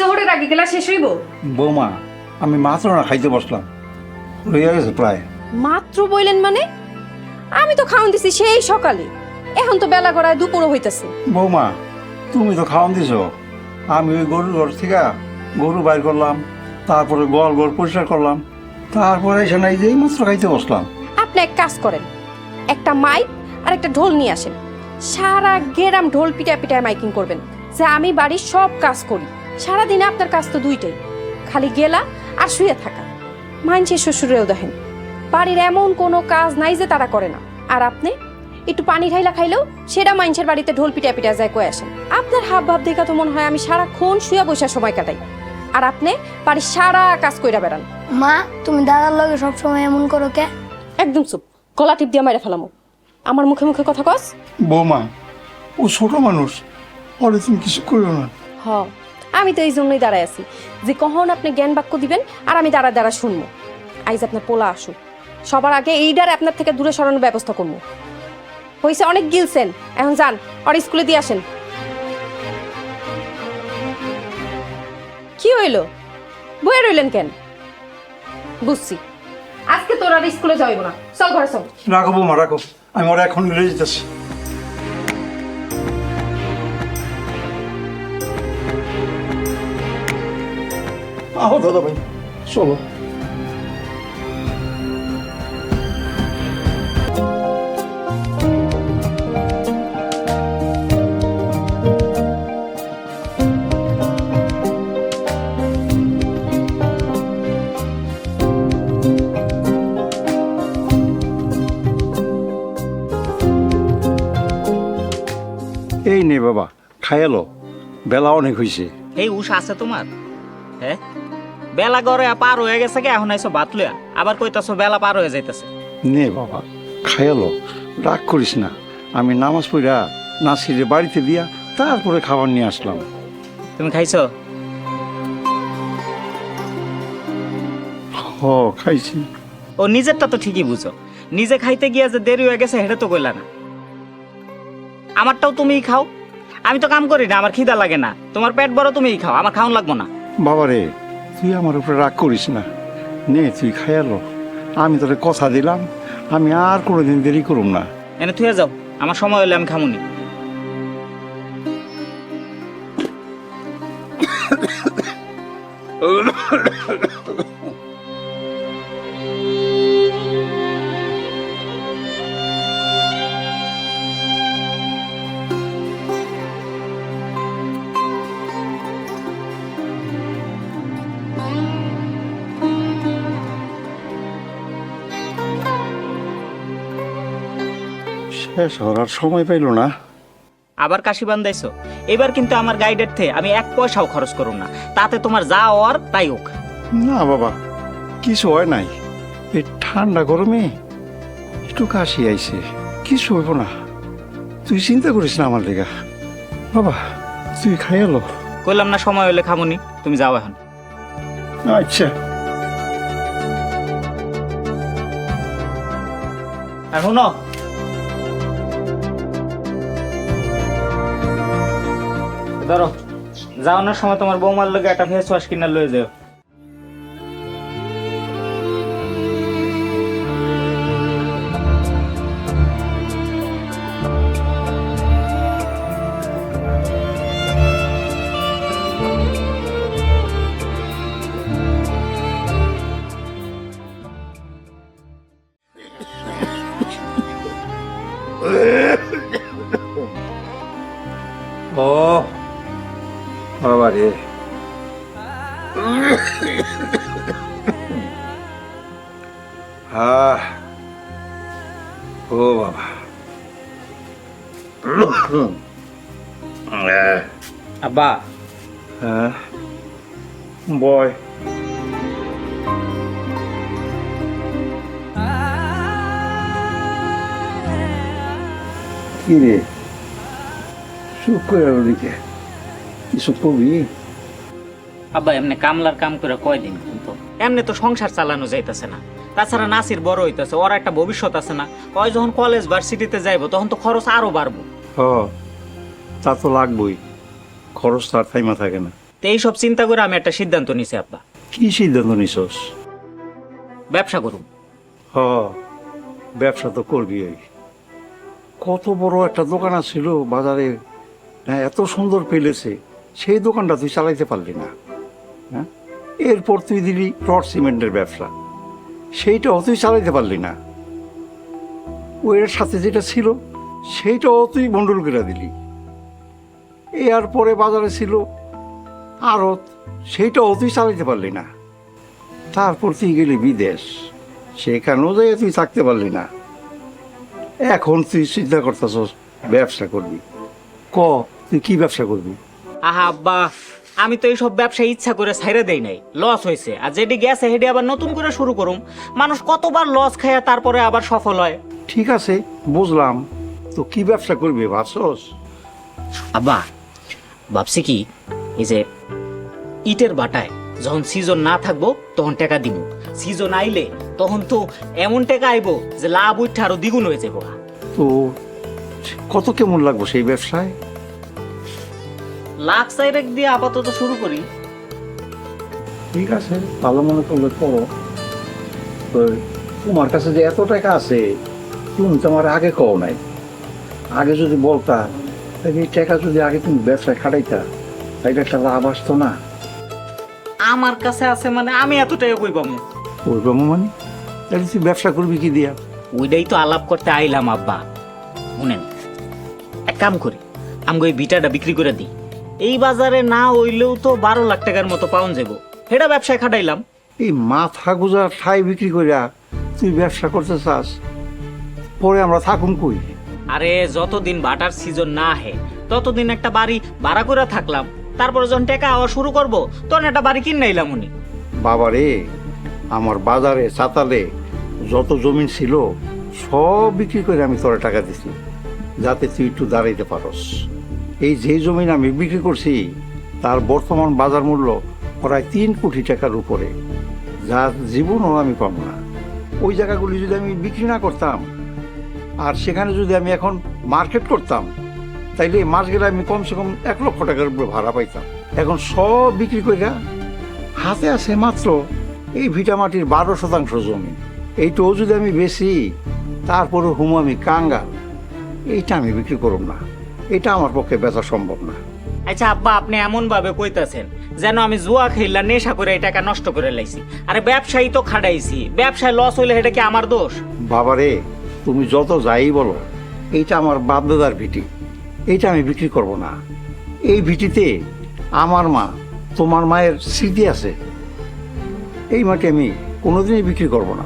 জোহরের আগে গেলা শেষ হইব? বৌমা আমি মাত্র না খাইতে বসলাম। রইয়া গেছে প্রায়। মাত্র বইলেন মানে? আমি তো খাওয়ান দিছি সেই সকালে। এখন তো বেলা গড়ায় দুপুরও হইতাছে। বৌমা তুমি তো খাওয়ান দিছ। আমি ওই গরুর ঘর থেকে গরু বাইর করলাম তারপরে গোয়াল ঘর পরিষ্কার করলাম তারপরে এখানে এই যে মাত্র খাইতে বসলাম। আপনি এক কাজ করেন একটা মাইক আর একটা ঢোল নিয়ে আসেন। সারা গেরাম ঢোল পিটায় পিটায় মাইকিং করবেন যে আমি বাড়ির সব কাজ করি। সারা দিনে আপনার কাজ তো দুইটাই। খালি গেলা আর শুয়ে থাকা। মাইনসের শ্বশুরেও দেখেন বাড়ির এমন কোনো কাজ নাই যে তারা করে না। আর আপনি? একটু পানি ঢাইলা খাইলেও সেটা মাইনসের বাড়িতে ঢোল পিটা পিটা যায় কয়ে আসেন। আপনার হাব ভাব দেখা তো মনে হয় আমি সারাক্ষণ শুয়ে বসে সময় কাটাই। আর আপনি বাড়ির সারা কাজ কইরা বেড়ান। মা তুমি দাদার লগে সবসময় এমন করো কে? একদম চুপ। গলা টিপ দিয়ে মাইরা ফেলামো। আমার মুখে মুখে কথা কস? বৌমা ও ছোট মানুষ পরে তুমি কিছু করো না। হ। আমি তো এই জন্যই দাঁড়ায় আছি যে কখন আপনি জ্ঞান বাক্য দিবেন আর আমি দাঁড়া দাঁড়া শুনব। আইজ আপনার পোলা আসুক। সবার আগে এইডার আপনার থেকে দূরে সরানোর ব্যবস্থা করব। হয়েছে অনেক গিলছেন। এখন যান, আর স্কুলে দিয়ে আসেন। কি হইল? বয়ে রইলেন কেন? বুঝছি। আজকে তোর আর স্কুলে যাইব না। চল ঘরে চল। রাখো বৌমা, রাখো। আমি ওরা এখন মিলে যেতেছি আহো দাদা ভাই চলো। এই নে বাবা খায়ালো বেলা অনেক হয়েছে এই উষ আছে তোমার? হ্যাঁ? বেলা গড়ে পার হয়ে গেছে কে এখন আইসো ভাত লইয়া। আবার কইতাছো বেলা পার হয়ে যাইতেছে। নে বাবা খায়ালো রাগ করিস না। আমি নামাজ পড়া নাসিরে বাড়িতে দিয়া তারপরে খাবার নিয়ে আসলাম। তুমি খাইছো? হ খাইছি। ও নিজেরটা তো ঠিকই বুঝো। নিজে খাইতে গিয়া যে দেরি হয়ে গেছে সেটা তো কইলা না। আমারটাও তুমিই খাও। আমি তো কাম করি না আমার খিদা লাগে না। তোমার পেট বড় তুমিই খাও। আমার খাওন লাগবো না। বাবা রে তুই আমার উপরে রাগ করিস না নে তুই খায়ালো আমি তোরে কথা দিলাম আমি আর কোনোদিন দেরি করুম না এনে তুই যাও আমার সময় হলে আমি খামুনি শেষ হওয়ার সময় পাইল না। আবার কাশি বান্ধাইছো? এবার কিন্তু আমার গাইডের থে আমি এক পয়সাও খরচ করুম না। তাতে তোমার যা হওয়ার তাই হোক। না বাবা কিছু হয় নাই। এই ঠান্ডা গরমে একটু কাশি আইছে কিছু হইব না। তুই চিন্তা করিস না আমার লেগা। বাবা তুই খাইয়ালো কইলাম না সময় হলে খামুনি তুমি যাও এখন। আচ্ছা। আর শুনো ধরো যাওয়ানোর সময় তোমার বৌমার লোক একটা ফেস ওয়াশ কিনা লয়ে যাও। কিছু কবি? আব্বা এমনি কামলার কাম করে কয়দিন কিন্তু এমনি তো সংসার চালানো যাইতেছে না। তাছাড়া নাসির বড় হইতেছে ওর একটা ভবিষ্যৎ আছে না। ওই যখন কলেজ ভার্সিটিতে যাইবো তখন তো খরচ আরও বাড়বো। হ তা তো লাগবই। খরচ তো আর থাইমা থাকে না। তো এইসব চিন্তা করে আমি একটা সিদ্ধান্ত নিছি আব্বা। কি সিদ্ধান্ত নিছস? ব্যবসা করুন। হ ব্যবসা তো করবি এই কত বড় একটা দোকান ছিল বাজারে হ্যাঁ এত সুন্দর পেলেছে সেই দোকানটা তুই চালাইতে পারলি না হ্যাঁ? এরপর তুই দিলি রড সিমেন্টের ব্যবসা। সেইটাও তুই চালাইতে পারলি না। ওয়ের সাথে যেটা ছিল, সেইটাও তুই বন্ডল করে দিলি। এর পরে বাজারে ছিল আড়ত সেইটাও তুই চালাইতে পারলি না। তারপর তুই গেলি বিদেশ, সেখানেও যাই তুই থাকতে পারলি না। এখন তুই চিন্তা করতেছস, ব্যবসা করবি। ক, তুই কি ব্যবসা করবি? আহা আব্বা আমি তো এইসব ব্যবসা ইচ্ছা করে ছাইরে দেই নাই। লস হয়েছে আর যেটি গেছে হেডি আবার নতুন করে শুরু করুম। মানুষ কতবার লস খায় তারপরে আবার সফল হয়। ঠিক আছে বুঝলাম। তো কি ব্যবসা করবি ভাবছস? আব্বা ভাবছি কি এই যে ইটের বাটায় যখন সিজন না থাকব তখন টাকা দিব সিজন আইলে তখন তো এমন টাকা আইবো যে লাভ উঠে আরও দ্বিগুণ হয়ে যাব তো কত কেমন লাগবো সেই ব্যবসায়? লাখ সাইরেক দিয়ে আপাতত শুরু করি। ঠিক আছে ভালো মনে করলে করো। তো তোমার কাছে যে এত টাকা আছে তুমি তো আমার আগে কও নাই। আগে যদি বলতা এই টাকা যদি আগে তুমি ব্যবসায় খাটাইতা তাইলে একটা লাভ আসতো না। আমার কাছে আছে মানে আমি এত টাকা কই পাবো ওই ব্রহ্ম মানে? তাহলে তুই ব্যবসা করবি কি দিয়া? ওইটাই তো আলাপ করতে আইলাম আব্বা। শুনেন এক কাম করি আমি ওই বিটাটা বিক্রি করে দিই। এই বাজারে না হইলেও তো বারো লাখ টাকার মতো পাউন যাব। সেটা ব্যবসায় খাটাইলাম। এই মাথা গুজা ঠাই বিক্রি করিয়া তুই ব্যবসা করতে চাস পরে আমরা থাকুন কই? আরে যতদিন বাটার সিজন না আহে ততদিন একটা বাড়ি ভাড়া করে থাকলাম তারপরে যখন টাকা আওয়া শুরু করব তখন একটা বাড়ি কিনে নিলাম উনি। বাবারে আমার বাজারে চাতালে যত জমিন ছিল সব বিক্রি করে আমি তোরা টাকা দিছি যাতে তুই একটু দাঁড়াইতে পারস। এই যে জমিন আমি বিক্রি করছি, তার বর্তমান বাজার মূল্য প্রায় তিন কোটি টাকার উপরে। যা জীবনও আমি পাবো না। ওই জায়গাগুলি যদি আমি বিক্রি না করতাম, আর সেখানে যদি আমি এখন মার্কেট করতাম, তাইলে মাস গেলে আমি কমসে কম এক লক্ষ টাকার উপরে ভাড়া পাইতাম। এখন সব বিক্রি করে হাতে আছে মাত্র এই ভিটামাটির বারো শতাংশ জমি। এইটাও যদি আমি বেশি তারপরে হুম আমি কাঙ্গাল। এইটা আমি বিক্রি করব না। এটা আমার পক্ষে বেচা সম্ভব না। আচ্ছা আব্বা আপনি এমন ভাবে কইতাছেন যেন আমি জুয়া খেললা নেশা করে এই টাকা নষ্ট করে লাইছি। আরে ব্যবসায়ী তো খাটাইছি ব্যবসায় লস হইলে এটা কি আমার দোষ? বাবারে তুমি যত যাই বলো এইটা আমার বাপদাদার ভিটি। এইটা আমি বিক্রি করব না। এই ভিটিতে আমার মা তোমার মায়ের স্মৃতি আছে। এই মাটি আমি কোনোদিনই বিক্রি করব না।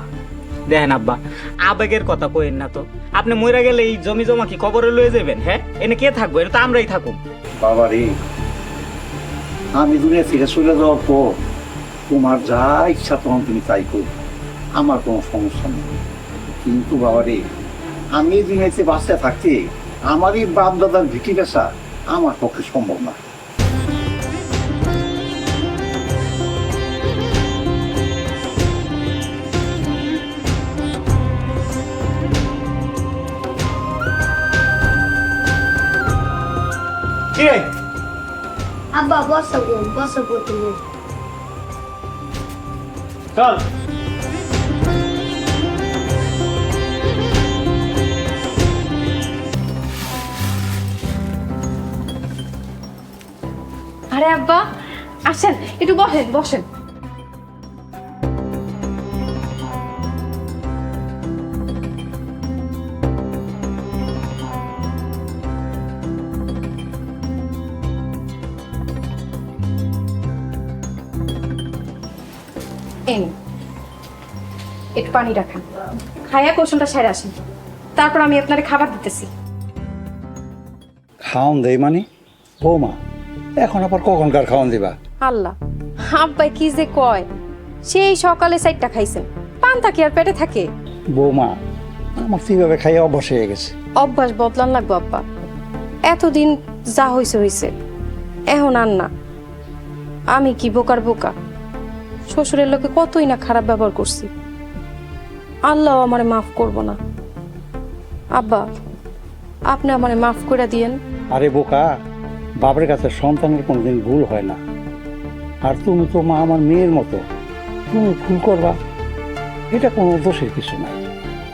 দেখেন আব্বা আবেগের কথা কইেন না তো। আপনি মরে গেলে এই জমি জমা কি কবরে লয়ে যাবেন হ্যাঁ? এনে কে থাকব? এটা তো আমরাই থাকুম। বাবারে, আমি দুনিয়া থেকে চলে যাওয়ার পর তোমার যা ইচ্ছা তখন তুমি তাই করো। আমার কোনো সমস্যা নেই। কিন্তু বাবারে, আমি এই দুনিয়াতে বাঁচতে থাকতে আমারই বাপ দাদার ভিটি বেচা আমার পক্ষে সম্ভব না। কি রে? আব্বা বসো গো বসো গো তুমি চল। আরে আব্বা আসেন একটু বসেন বসেন। পানি রাখেন। খাইয়া কোশনটা সেরে আসেন। তারপর আমি আপনার খাবার দিতেছি। খাওয়ান দেই মানে? বৌমা এখন আবার কখনকার খাওয়ান দিবা? আল্লাহ আব্বাই কি যে কয়? সেই সকালে সাইডটা খাইছেন পান থাকি আর পেটে থাকে? বৌমা আমার এইভাবে খাইয়ে অভ্যাস হয়ে গেছে। অভ্যাস বদলান লাগবো আব্বা। এতদিন যা হইছে হইছে। এখন আর না। আমি কি বোকার বোকা? শ্বশুরের লোকে কতই না খারাপ ব্যবহার করছি। আল্লাহ আমারে মাফ করব না। আব্বা, আপনি আমারে মাফ করে দিয়েন। আরে বোকা বাবার কাছে সন্তানের কোনোদিন ভুল হয় না। আর তুমি তো মা আমার মেয়ের মতো। তুমি ভুল করবা, এটা কোনো দোষের কিছু নাই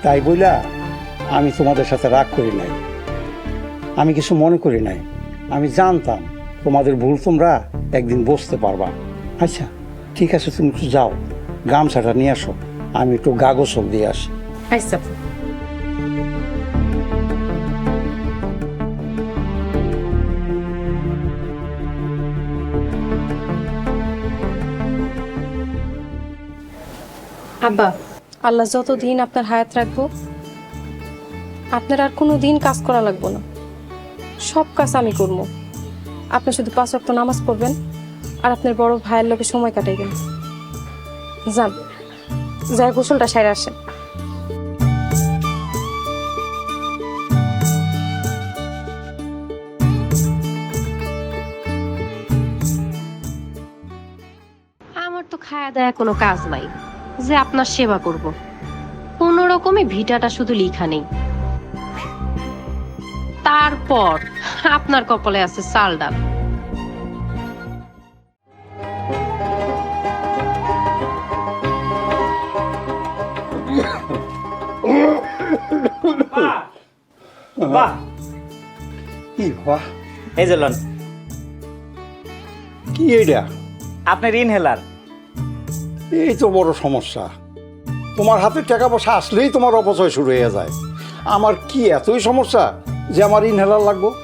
তাই বইলা, আমি তোমাদের সাথে রাগ করি নাই। আমি কিছু মনে করি নাই। আমি জানতাম তোমাদের ভুল তোমরা একদিন বসতে পারবা। আচ্ছা ঠিক আছে, তুমি একটু যাও। গামছাটা নিয়ে আসো। আমি একটু গা গোসল দিয়ে আসি। আচ্ছা আব্বা আল্লাহ যতদিন আপনার হায়াত রাখব আপনার আর কোনো দিন কাজ করা লাগবো না। সব কাজ আমি করব। আপনি শুধু পাঁচ ওয়াক্ত নামাজ পড়বেন আর আপনার বড় ভাইয়ের লোকে সময় কাটাইবেন। যান। যাই গোসলটা সেরে আসেন আমার তো খায়া দেয়া কোনো কাজ নাই, যে আপনার সেবা করব। কোনো রকমে ভিটাটা শুধু লিখা নেই। তারপর আপনার কপালে আছে চাল ডাল। বাহ। কি বাবা এই যে লন। কি এইটা আপনার ইনহেলার এই তো বড় সমস্যা। তোমার হাতে টাকা পয়সা আসলেই তোমার অপচয় শুরু হয়ে যায়। আমার কি এতই সমস্যা যে আমার ইনহেলার লাগবো?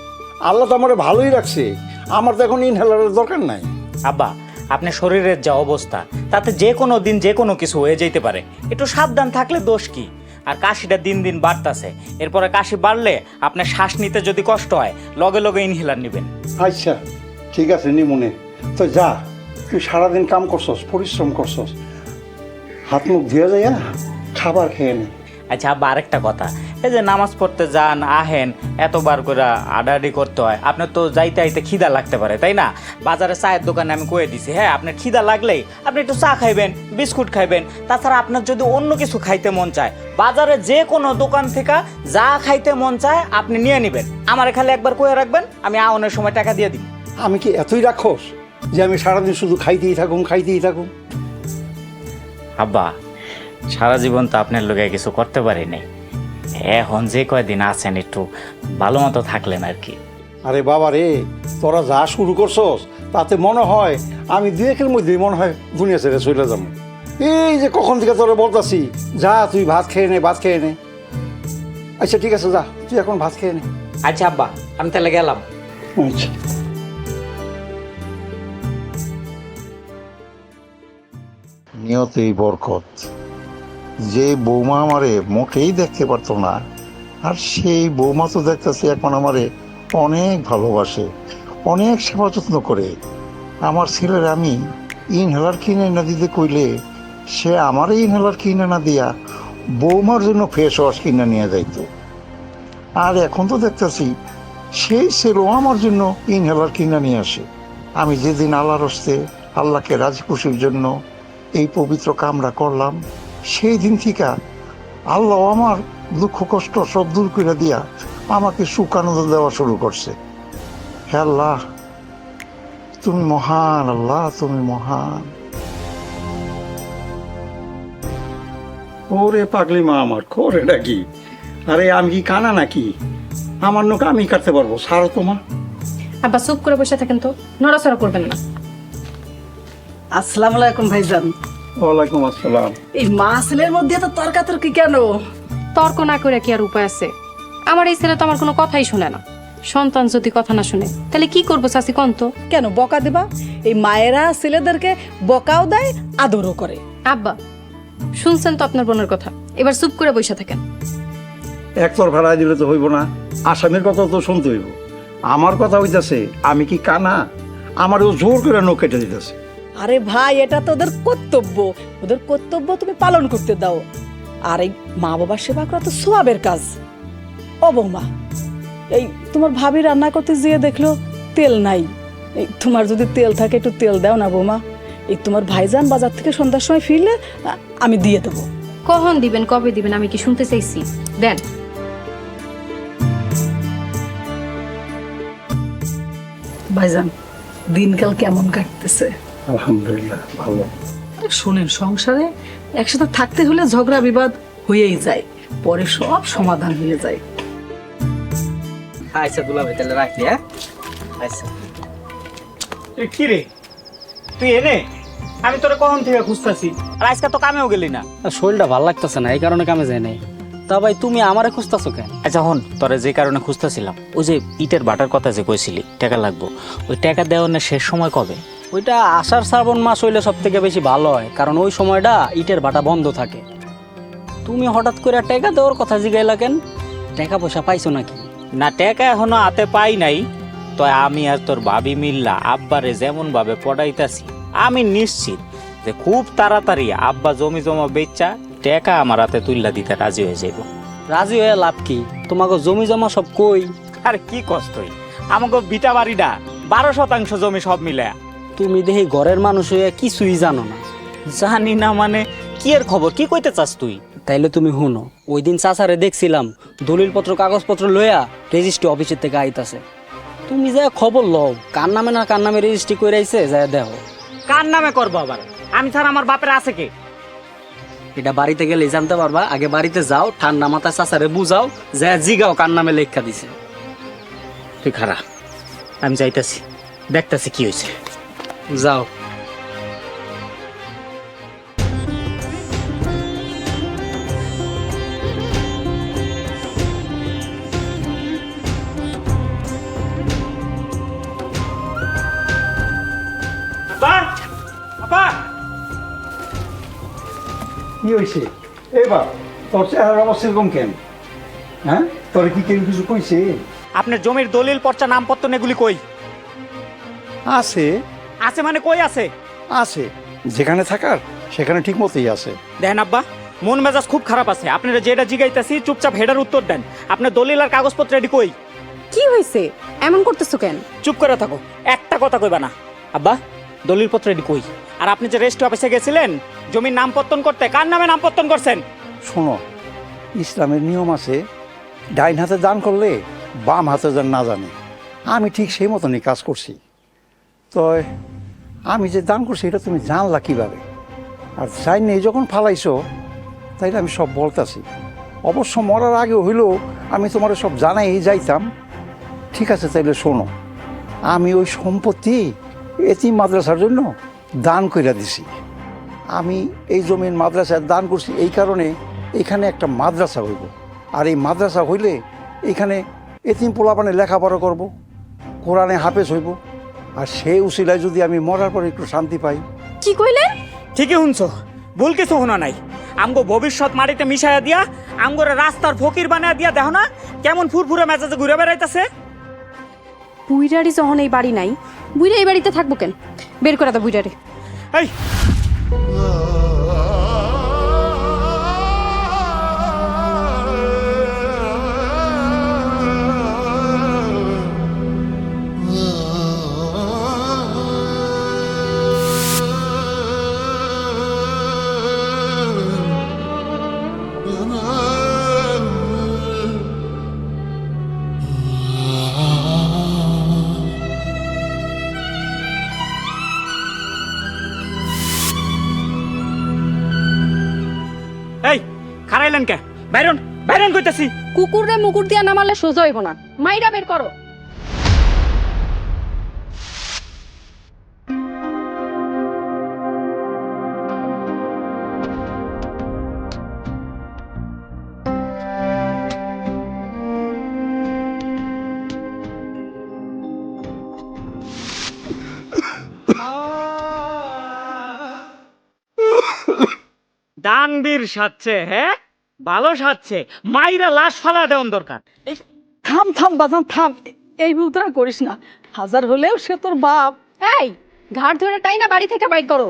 আল্লাহ তো আমার ভালোই রাখছে। আমার তো এখন ইনহেলারের দরকার নাই। আব্বা আপনার শরীরের যা অবস্থা তাতে যে কোনো দিন যে কোনো কিছু হয়ে যেতে পারে। একটু সাবধান থাকলে দোষ কি? আর কাশিটা দিন দিন বাড়তেছে। এরপরে কাশি বাড়লে আপনার শ্বাস নিতে যদি কষ্ট হয়, লগে লগে ইনহেলার নেবেন। আচ্ছা ঠিক আছে নিমুনে তো যা, তুই সারাদিন কাম করছস, পরিশ্রম করছস। হাত মুখ ধুয়ে যায় খাবার খেয়ে নে। আচ্ছা আব্বা আরেকটা কথা। এই যে নামাজ পড়তে যান আহেন এতবার করে আডাআডি করতে হয় আপনার তো যাইতে আইতে খিদা লাগতে পারে তাই না? বাজারে চায়ের দোকানে আমি কয়ে দিছি হ্যাঁ আপনার খিদা লাগলেই আপনি একটু চা খাইবেন বিস্কুট খাইবেন তাছাড়া আপনার যদি অন্য কিছু খাইতে মন চায় বাজারে যে কোনো দোকান থেকে যা খাইতে মন চায় আপনি নিয়ে নেবেন। আমার খালি একবার কয়ে রাখবেন আমি আওনের সময় টাকা দিয়ে দিই। আমি কি এতই রাখোস যে আমি সারাদিন শুধু খাইতেই থাকুম খাইতেই থাকুম? আব্বা সারা জীবন তো আপনার লোকে কিছু করতে পারি নাই। এখন যে কয়দিন আছেন একটু ভালো মতো থাকলেন আর কি। আরে বাবা রে তোরা যা শুরু করছস তাতে মনে হয় আমি দুই একের মধ্যেই মনে হয় দুনিয়া ছেড়ে চলে যাব। এই যে কখন থেকে তোরা বলতাছি যা তুই ভাত খেয়ে নে ভাত খেয়ে নে। আচ্ছা ঠিক আছে যা তুই এখন ভাত খেয়ে নে। আচ্ছা আব্বা আমি তাহলে গেলাম। আচ্ছা। নিয়তেই বরকত। যে বৌমা আমারে মোটেই দেখতে পারতো না, আর সেই বৌমা তো দেখতেছে এখন আমারে অনেক ভালোবাসে, অনেক সেবা যত্ন করে। আমার ছেলের আমি ইনহেলার কিনে না দিতে কইলে সে আমারই ইনহেলার কিনে না দিয়া বৌমার জন্য ফেস ওয়াশ কিনে নিয়ে যাইত। আর এখন তো দেখতেছি সেই ছেলেও আমার জন্য ইনহেলার কিনে নিয়ে আসে। আমি যেদিন আল্লাহর হস্তে আল্লাহকে রাজি খুশির জন্য এই পবিত্র কামরা করলাম সেই দিন থেকে আল্লাহ আমার দুঃখ কষ্ট সব দূর করে দিয়া আমাকে সুখ আনন্দ দেওয়া শুরু করছে। হে আল্লাহ তুমি মহান আল্লাহ তুমি মহান। ওরে পাগলি মা আমার খোরে নাকি আরে আমি কি কানা নাকি? আমার নৌকা আমি কাটতে পারব সারো তোমা আব্বা চুপ করে বসে থাকেন তো নড়াচড়া করবেন না। আসসালামু আলাইকুম ভাইজান। ওয়ালাইকুম আসসালাম। এই মা ছেলের মধ্যে তো তর্কাতর্কি কেন? তর্ক না করে কি আর উপায় আছে? আমার এই ছেলে তো আমার কোনো কথাই শুনে না। সন্তান যদি কথা না শুনে তাহলে কি করব চাষি কন্ত কেন বকা দিবা? এই মায়েরা ছেলেদেরকে বকাও দেয় আদরও করে। আব্বা শুনছেন তো আপনার বোনের কথা? এবার চুপ করে বসে থাকেন। একতর ভাড়া দিলে তো হইব না। আসামের কথা তো শুনতে হইব। আমার কথা হইতাছে আমি কি কানা? আমারও জোর করে নখ কেটে দিতেছে। আরে ভাই এটা তো ওদের কর্তব্য। ওদের কর্তব্য তুমি পালন করতে দাও। আর এই মা বাবার সেবা করা তো সোয়াবের কাজ। ও বৌমা এই তোমার ভাবি রান্না করতে যেয়ে দেখল তেল নাই। এই তোমার যদি তেল থাকে একটু তেল দাও না বৌমা। এই তোমার ভাইজান বাজার থেকে সন্ধ্যার সময় ফিরলে আমি দিয়ে দেবো। কখন দিবেন কবে দিবেন আমি কি শুনতে চাইছি? দেন। ভাইজান দিনকাল কেমন কাটতেছে? আলহামদুলিল্লাহ ভালো শোনেন সংসারে একসাথে থাকতে হলে ঝগড়া বিবাদ হয়েই যায় পরে সব সমাধান হয়ে যায়। আচ্ছা দুলা ভাই তাহলে রাখি হ্যাঁ? আচ্ছা। কি রে? তুই এনে? আমি তোরে কখন থেকে খুঁজতাছি? আর আজকে তো কামেও গেলি না। শরীরটা ভালো লাগতেছে না এই কারণে কামে যায় নাই। তা ভাই তুমি আমারে খুঁজতেছো কেন? আচ্ছা হন তোরে যে কারণে খুঁজতেছিলাম ওই যে ইটের বাটার কথা যে কইছিলি টাকা লাগবো ওই টাকা দেওয়ার শেষ সময় কবে? ওইটা আষাঢ় শ্রাবণ মাস হইলে সব থেকে বেশি ভালো হয় কারণ ওই সময়টা ইটের ভাটা বন্ধ থাকে। তুমি হঠাৎ করে টাকা দেওয়ার কথা জিগাইলা কেন? টাকা পয়সা পাইছো নাকি? না টাকা এখনও হাতে পাই নাই। তো আমি আর তোর ভাবি মিল্লা আব্বারে যেমন ভাবে পড়াইতাছি আমি নিশ্চিত যে খুব তাড়াতাড়ি আব্বা জমি জমা বেচা টাকা আমার হাতে তুললা দিতে রাজি হয়ে যাইব। রাজি হয়ে লাভ কি? তোমাকে জমি জমা সব কই? আর কি কষ্টই আমাকে বিটা বাড়িটা বারো শতাংশ জমি সব মিলে তুমি দেখি ঘরের মানুষ হয়ে কিছুই জানো না। জানি না মানে কি এর খবর? কি কইতে চাস তুই? তাইলে তুমি শুনো ওই দিন চাচারে দেখছিলাম দলিলপত্র কাগজপত্র লইয়া রেজিস্ট্রি অফিসের থেকে আইতাছে। তুমি যা খবর লও কার নামে না কার নামে রেজিস্ট্রি করে আইছে যা দেখো। কার নামে করব আবার? আমি ছাড়া আমার বাপের আছে কে? এটা বাড়িতে গেলে জানতে পারবা আগে বাড়িতে যাও ঠান্ডা মাথায় চাচারে বুঝাও যা জিগাও কার নামে লেখা দিছে। তুই খারা আমি যাইতাছি দেখতাছি কি হয়েছে যাও। কি হয়েছে এবার তোর চেহারার অবস্থা এরকম কেন? হ্যাঁ? তোর কি কেউ কিছু কইছে? আপনার জমির দলিল পর্চা নামপত্র এগুলি কই? আছে। আছে মানে কই আছে? আছে। যেখানে থাকার সেখানে ঠিক মতোই আছে। দেখেন আব্বা মন মেজাজ খুব খারাপ আছে। আপনারা যেটা জিগাইতাছি চুপচাপ হেডার উত্তর দেন। আপনার দলিল আর কাগজপত্র রেডি কই? কি হয়েছে এমন করতেছো কেন? চুপ করে থাকো। একটা কথা কইবা না। আব্বা দলিলপত্র রেডি কই? আর আপনি যে রেস্ট অফিসে গেছিলেন জমির নামপত্তন করতে কার নামে নামপত্তন করছেন? শোনো ইসলামের নিয়ম আছে ডাইন হাতে দান করলে বাম হাতে যেন না জানে। আমি ঠিক সেই মতনই কাজ করছি। তো আমি যে দান করছি, এটা তুমি জানলা কীভাবে? আর চাই নেই যখন ফালাইছো, তাইলে আমি সব বলতাছি। অবশ্য মরার আগে হইলেও আমি তোমার সব জানাই যাইতাম। ঠিক আছে, তাইলে শোনো, আমি ওই সম্পত্তি এতিম মাদ্রাসার জন্য দান কইরা দিছি। আমি এই জমিন মাদ্রাসায় দান করছি এই কারণে এখানে একটা মাদ্রাসা হইব। আর এই মাদ্রাসা হইলে এখানে এতিম পোলাপানে লেখাপড়া করব, কোরআনে হাফেজ হইব আর সে উসিলায় যদি আমি মরার পর একটু শান্তি পাই। কি কইলেন ঠিকই শুনছো। ভুল কিছু শোনা নাই। আমগো ভবিষ্যৎ মাটিতে মিশাইয়া দিয়া আমগোরে রাস্তার ফকির বানায় দিয়া দেখো না কেমন ফুরফুরে মেজাজে ঘুরে বেড়াইতেছে। বুইরারি যখন এই বাড়ি নাই বুইরা এই বাড়িতে থাকব কেন? বের করে দাও বুইরারি এই খারাইলেন কে? বাইরন বাইরন কইতাছি। কুকুরে মুকুর দিয়া নামালে সোজা হইব না। মাইরা বের করো। দানবীর সাথে হ্যাঁ? ভালো সাজছে, মাইরা লাশ ফালা দেওয়ান দরকার। এই, থাম থাম, বাজান, থাম। এই ভুলটা করিস না। হাজার হলেও সে তোর বাপ। এই ঘাট ধরে টাই না বাড়ি থেকে বাইর করো।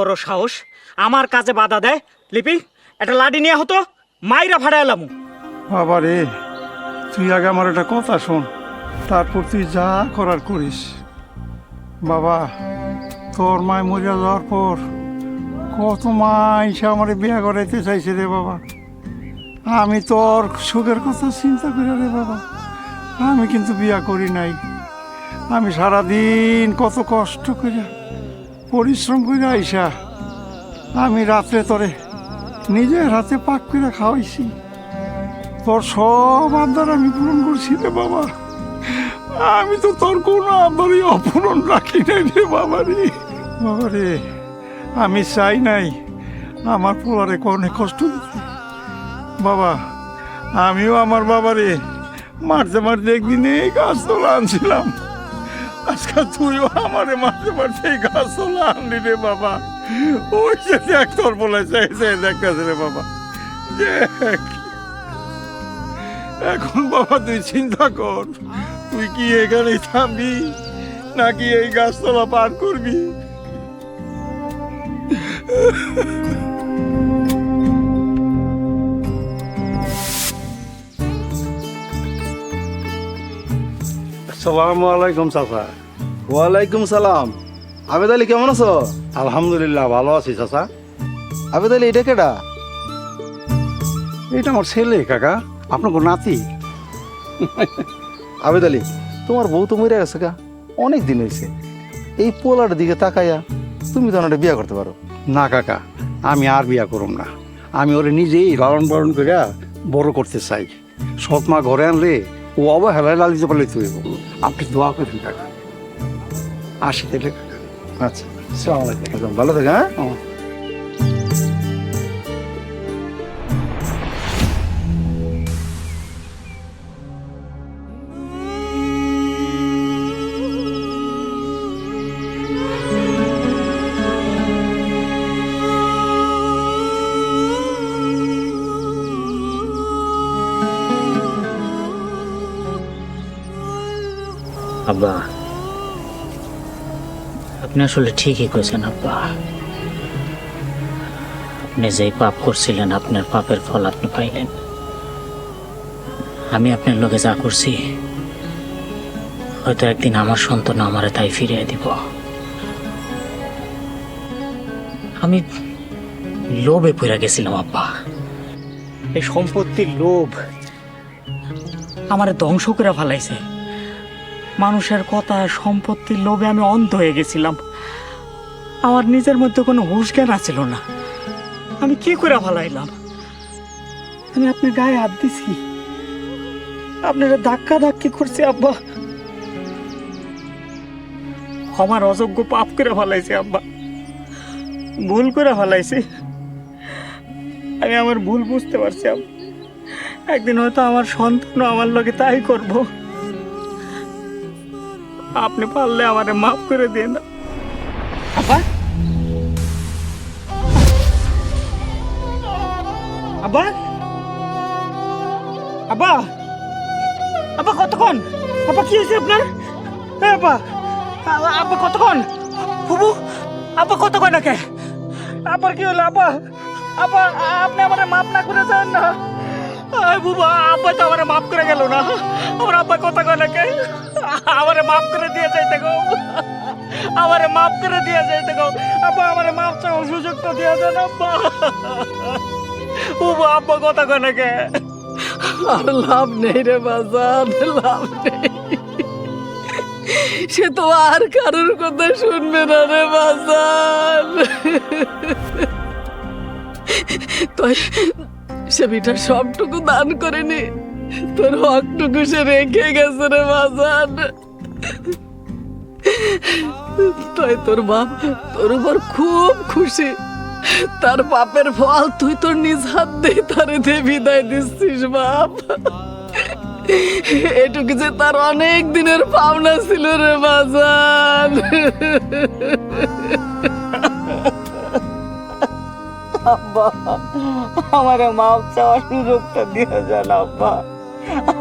বড় সাহস। আমার কাজে বাধা দেয় লিপি, একটা লাডি নিয়ে হতো মাইরা ফাড়া এলাম বাবা রে তুই আগে আমার একটা কথা শোন। তারপর তুই যা করার করিস। বাবা, তোর মায় মরিয়া যাওয়ার পর কত মা এসে আমার বিয়া করাইতে চাইছে রে বাবা। আমি তোর সুখের কথা চিন্তা করি রে বাবা। আমি কিন্তু বিয়া করি নাই। আমি সারাদিন কত কষ্ট করে পরিশ্রম করে আইসা, আমি রাত্রে তরে নিজের হাতে পাক করে খাওয়াইছি। তোর সব আবদার আমি পূরণ করছি রে বাবা। আমি তো তোর কোনো আবদারই অপূরণ রাখি নাই রে বাবা রে। বাবা রে, আমি চাই নাই আমার পোলারে অনেক কষ্ট দিতে। বাবা, আমিও আমার বাবারে মারতে মারতে একদিন এই গাছ তোলা আনছিলাম। আজকাল তুইও আমারে মারতে মারতে এই গাছ আনলি রে বাবা। ওই যে দেখ, তোর বলে চাইছে দেখতেছে রে বাবা। দেখ এখন বাবা, তুই চিন্তা কর, তুই কি এখানেই থামবি, নাকি এই গাছতলা পার করবি? আসসালামু আলাইকুম, চাচা। ওয়ালাইকুম সালাম। আবেদ আলী কেমন আছো? আলহামদুলিল্লাহ ভালো আছি চাচা। আবেদ আলী এটা কেডা? এটা আমার ছেলে কাকা। আপনার নাতি? আবেদ আলী তোমার বউ তো মরে গেছে কা? অনেক দিন হয়েছে এই পোলার দিকে তাকাইয়া তুমি তো ওনাটা বিয়ে করতে পারো। না কাকা আমি আর বিয়া করুম না। আমি ওরে নিজেই লালন পালন করে বড় করতে চাই। সৎ মা ঘরে আনলে ও অবহেলায় লালিত পালিত হইব। আপনি দোয়া করেন কাকা। আসি তাহলে। আচ্ছা ভালো থাকে হ্যাঁ? আপনি আসলে ঠিকই কইছেন আব্বা। আপনি যেই পাপ করছিলেন আপনার পাপের ফল আপনি পাইলেন। আমি আপনার লোকে যা করছি হয়তো একদিন আমার সন্তান আমারে তাই ফিরিয়ে দিব। আমি লোভে পড়ে গেছিলাম আব্বা। এই সম্পত্তির লোভ। আমারে ধ্বংস করে ফেলাইছে। মানুষের কথা সম্পত্তির লোভে আমি অন্ধ হয়ে গেছিলাম। আমার নিজের মধ্যে কোনো হুশ জ্ঞান ছিল না। আমি কি করে ফালাইলাম আমি আপনার গায়ে হাত দিছি। আপনারা ধাক্কা ধাক্কি করছি, আব্বা। আমার অযোগ্য পাপ করে ফেলাইছি আব্বা। ভুল করে ফেলাইছি আমি আমার ভুল বুঝতে পারছি একদিন হয়তো আমার সন্তান আমার লগে তাই করব। আপনি পারলে আমারে মাফ করে দিন। আব্বা আব্বা? আব্বা? আব্বা, কতক্ষণ? আব্বা, কি হয়েছে আপনার? এ, আব্বা আব্বা, কতক্ষণ? বুবু আব্বা, কতক্ষণ নাকি আব্বার কি হলো, আব্বা? আব্বা আপনি আমারে মাফ না করে যান না। বুবু আব্বা তো আমারে মাফ করে গেল না। আমার আব্বা কথা কয় নাকি আমারে মাফ করে দিয়ে যাইতে গো। আমারে মাফ করে দিয়ে যাইতে গো আব্বা, আমারে মাফ চাওয়ার সুযোগটা দিয়ে দেন, আব্বা। ও আব্বা কথা কয় নাকি আর লাভ নেই রে বাজার লাভ নেই। সে তো আর কারোর কথা শুনবে না রে বাজার তুই সে মিঠা সবটুকু দান করে নি। তোর হকটুকু সে রেখে গেছে রে বাজার তাই তোর বাপ তোর উপর খুব খুশি। তার পাপের ফল তুই তোর নিজ হাত দিয়ে তারে দিয়ে বিদায় দিচ্ছিস বাপ। এটুকু যে তার অনেক দিনের পাওনা ছিল রে বাজান। আমারে মাফ চাওয়ার সুযোগটা দিয়ে যান আব্বা।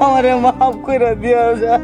আমারে মাফ করে দিয়ে যান।